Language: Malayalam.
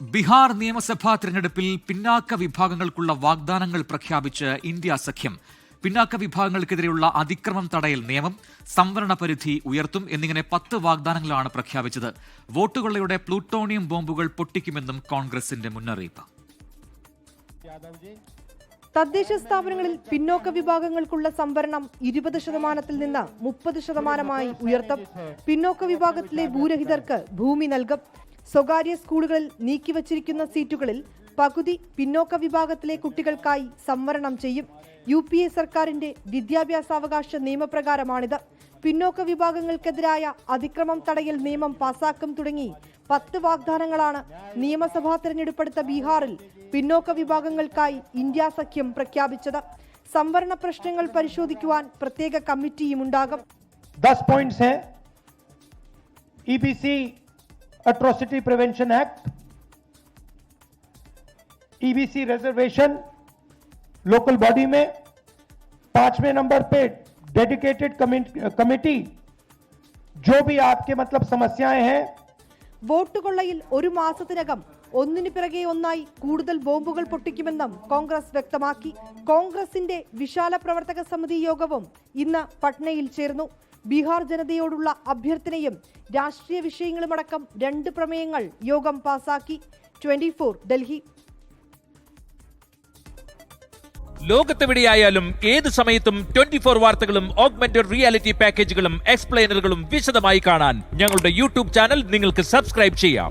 ബീഹാർ നിയമസഭാ തിരഞ്ഞെടുപ്പിൽ പിന്നാക്ക വിഭാഗങ്ങൾക്കുള്ള വാഗ്ദാനങ്ങൾ പ്രഖ്യാപിച്ച് ഇന്ത്യ സഖ്യം. പിന്നാക്ക വിഭാഗങ്ങൾക്കെതിരെയുള്ള അതിക്രമം തടയൽ നിയമം സംവരണ പരിധി ഉയർത്തും എന്നിങ്ങനെ പത്ത് വാഗ്ദാനങ്ങളാണ് പ്രഖ്യാപിച്ചത്. വോട്ടുകൊള്ളയുടെ പ്ലൂട്ടോണിയം ബോംബുകൾ പൊട്ടിക്കുമെന്നും കോൺഗ്രസിന്റെ മുന്നറിയിപ്പ്. തദ്ദേശ സ്ഥാപനങ്ങളിൽ പിന്നോക്ക വിഭാഗങ്ങൾക്കുള്ള സംവരണം ഇരുപത് ശതമാനത്തിൽ നിന്ന് മുപ്പത് ശതമാനമായി ഉയർത്തും. പിന്നോക്ക വിഭാഗത്തിലെ ഭൂരഹിതർക്ക് ഭൂമി നൽകും. സ്വകാര്യ സ്കൂളുകളിൽ നീക്കിവച്ചിരിക്കുന്ന സീറ്റുകളിൽ പകുതി പിന്നോക്ക വിഭാഗത്തിലെ കുട്ടികൾക്കായി സംവരണം ചെയ്യും. യു പി എ സർക്കാരിന്റെ വിദ്യാഭ്യാസാവകാശ നിയമപ്രകാരമാണിത്. പിന്നോക്ക വിഭാഗങ്ങൾക്കെതിരായ അതിക്രമം തടയൽ നിയമം പാസാക്കും തുടങ്ങി പത്ത് വാഗ്ദാനങ്ങളാണ് നിയമസഭാ തെരഞ്ഞെടുപ്പെടുത്ത ബീഹാറിൽ പിന്നോക്ക വിഭാഗങ്ങൾക്കായി ഇന്ത്യ സഖ്യം പ്രഖ്യാപിച്ചത്. സംവരണ പ്രശ്നങ്ങൾ പരിശോധിക്കുവാൻ പ്രത്യേക കമ്മിറ്റിയും ഉണ്ടാകും. Points हैं EBC atrocity prevention act EBC reservation local body में पांचवें नंबर पे डेडिकेटेड कमेटी जो भी आपके मतलब समस्याएं हैं വോട്ട് കൊള്ളയിൽ ഒരു മാസത്തിനകം ഒന്നിനു പിറകെ ഒന്നായി കൂടുതൽ ബോംബുകൾ പൊട്ടിക്കുമെന്നും കോൺഗ്രസ് വ്യക്തമാക്കി കോൺഗ്രസിന്റെ വിശാല പ്രവർത്തക സമിതി യോഗവും ഇന്ന് പട്നയിൽ ചേർന്നു ബീഹാർ ജനതയോടുള്ള അഭ്യർത്ഥനയും രാഷ്ട്രീയ വിഷയങ്ങളുമടക്കം രണ്ട് പ്രമേയങ്ങൾ യോഗം പാസാക്കി. ട്വന്റി ഡൽഹി. ലോകത്തെവിടെയായാലും ഏത് സമയത്തും ട്വന്റി ഫോർ വാർത്തകളും ഓഗ്മെന്റഡ് റിയാലിറ്റി പാക്കേജുകളും എക്സ്പ്ലെയിനറുകളും വിശദമായി കാണാൻ ഞങ്ങളുടെ യൂട്യൂബ് ചാനൽ നിങ്ങൾക്ക് സബ്സ്ക്രൈബ് ചെയ്യാം.